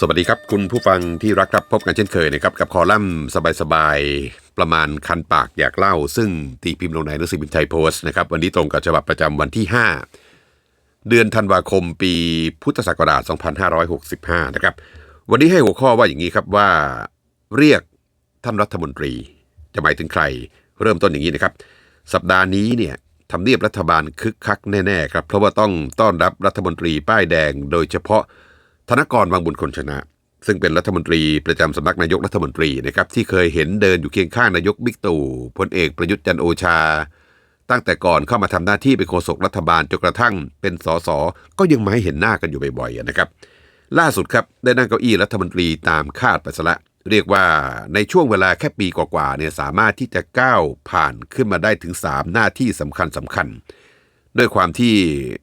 สวัสดีครับ คุณผู้ฟังที่รักครับพบกันเช่นเคยนะครับกับคอลัมน์สบายๆ ประมาณคันปากอยากเล่า ซึ่งตีพิมพ์ลงในหนังสือพิมพ์ไทยโพสต์นะครับวันนี้ตรงกับฉบับประจำวันที่ 5 เดือนธันวาคมปีพุทธศักราช 2565 นะครับ วันนี้ให้หัวข้อว่าอย่างนี้ครับว่าเรียกท่านรัฐมนตรี จะหมายถึงใครเริ่มต้นอย่างนี้นะครับ สัปดาห์นี้เนี่ยทำเนียบรัฐบาลคึกคักแน่ๆครับเพราะว่าต้องต้อนรับรัฐมนตรีป้ายแดงโดยเฉพาะ ธนกรวังบุญคนชนะ ซึ่งเป็นรัฐมนตรีประจำสำนักนายกรัฐมนตรีนะครับที่เคยเห็นเดินอยู่เคียงข้างนายกบิ๊กตู่พลเอกประยุทธ์จันโอชา ตั้งแต่ก่อนเข้ามาทำหน้าที่เป็นโฆษกรัฐบาลจนกระทั่งเป็นสสก็ยังมาให้เห็นหน้ากันอยู่บ่อยๆนะครับ ล่าสุดครับได้นั่งเก้าอี้รัฐมนตรีตามคาดไปซะละเรียกว่าในช่วงเวลาแค่ปีกว่าๆเนี่ยสามารถที่จะก้าวผ่านขึ้นมาได้ถึง 3 หน้าที่สำคัญสำคัญ ด้วยความที่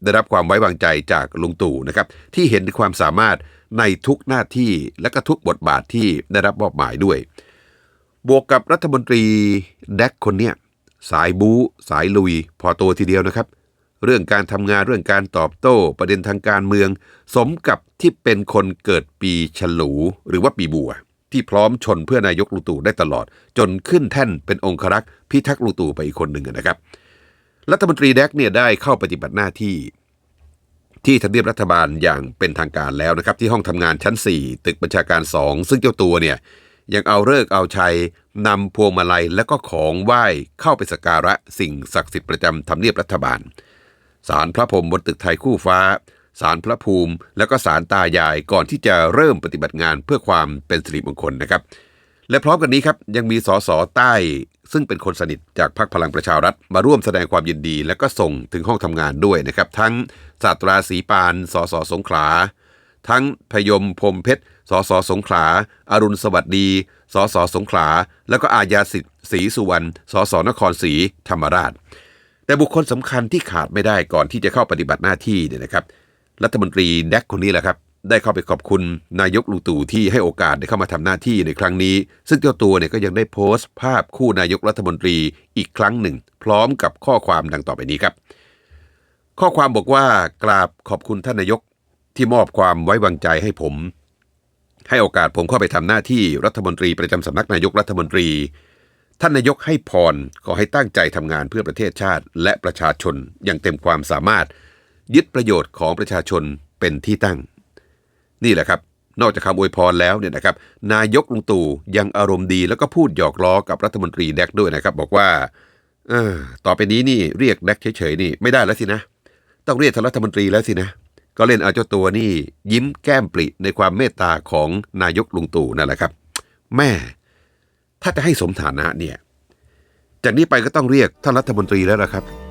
ได้รับความไว้วางใจจากลุงตู่นะครับที่เห็นความสามารถในทุกหน้าที่และก็ทุกบทบาทที่ได้รับมอบหมายด้วย บวกกับรัฐมนตรีแดกคนเนี้ยสายบู๊สายลุย พอตัวทีเดียวนะครับ เรื่องการทำงานเรื่องการตอบโต้ ประเด็นทางการเมือง สมกับที่เป็นคนเกิดปีฉลูหรือว่าปีบัว ที่พร้อมชนเพื่อนายกลุงตู่ได้ตลอด จนขึ้นแท่นเป็นองครักษ์พิทักษ์ลุงตู่ไปอีกคนหนึ่งนะครับ รัฐมนตรีแดกเนี่ยได้เข้าปฏิบัติหน้าที่ ที่ทำเนียบรัฐบาลอย่างเป็นทางการแล้วนะครับ ที่ห้องทำงานชั้น 4 ตึกบัญชาการ 2 ซึ่งเจ้าตัวเนี่ยยังเอาเลิกเอาชัยนำพวงมาลัยและก็ของไหว้เข้าไปสักการะสิ่งศักดิ์สิทธิ์ประจำทำเนียบรัฐบาลศาลพระพรหมบนตึกไทยคู่ฟ้าศาลพระภูมิ แล้วก็ศาลตายายก่อนที่จะเริ่มปฏิบัติงานเพื่อความเป็นสิริมงคลนะครับ และพร้อมกันนี้ครับยังมีสสใต้ ซึ่งเป็นคนสนิทจากพรรคพลังประชารัฐ มาร่วมแสดงความยินดี และก็ส่งถึงห้องทำงานด้วยนะครับ ทั้งศาสตราศรีปาน สสสงขลา ทั้งพยมพรมเพชร สสสงขลาอารุณสวัสดี สสสงขลา แล้วก็อาญาสิทธิ์ศรีสุวรรณ สสนครศรีธรรมราช แต่บุคคลสำคัญที่ขาดไม่ได้ก่อนที่จะเข้าปฏิบัติหน้าที่เนี่ยนะครับ รัฐมนตรีแดกคนนี้แหละครับ ได้เข้าไปขอบคุณนายกลุงตู่ที่ให้โอกาสได้เข้ามาทำหน้าที่ในครั้งนี้ ซึ่งเจ้าตัวเนี่ยก็ยังได้โพสต์ภาพคู่นายกรัฐมนตรีอีกครั้งหนึ่ง พร้อมกับข้อความดังต่อไปนี้ครับ ข้อความบอกว่ากราบขอบคุณท่านนายกที่มอบความไว้วางใจให้ผม ให้โอกาสผมเข้าไปทำหน้าที่รัฐมนตรีประจำสำนักนายกรัฐมนตรี ท่านนายกให้พรขอให้ตั้งใจทำงานเพื่อประเทศชาติ และประชาชนอย่างเต็มความสามารถ ยึดประโยชน์ของประชาชนเป็นที่ตั้ง นี่แหละครับ นอกจากคำอวยพรแล้วเนี่ยนะครับ นายกลุงตู่ยังอารมณ์ดีแล้วก็พูดหยอกล้อกับรัฐมนตรีแดกด้วยนะครับ บอกว่าเออต่อไปนี้นี่เรียกแดกเฉยๆนี่ไม่ได้แล้วสินะ ต้องเรียกท่านรัฐมนตรีแล้วสินะ ก็เล่นเอาเจ้าตัวนี่ยิ้มแก้มปริในความเมตตาของนายกลุงตู่นั่นแหละครับ แม่ ถ้าจะให้สมฐานะเนี่ย จากนี้ไปก็ต้องเรียกท่านรัฐมนตรีแล้วละครับ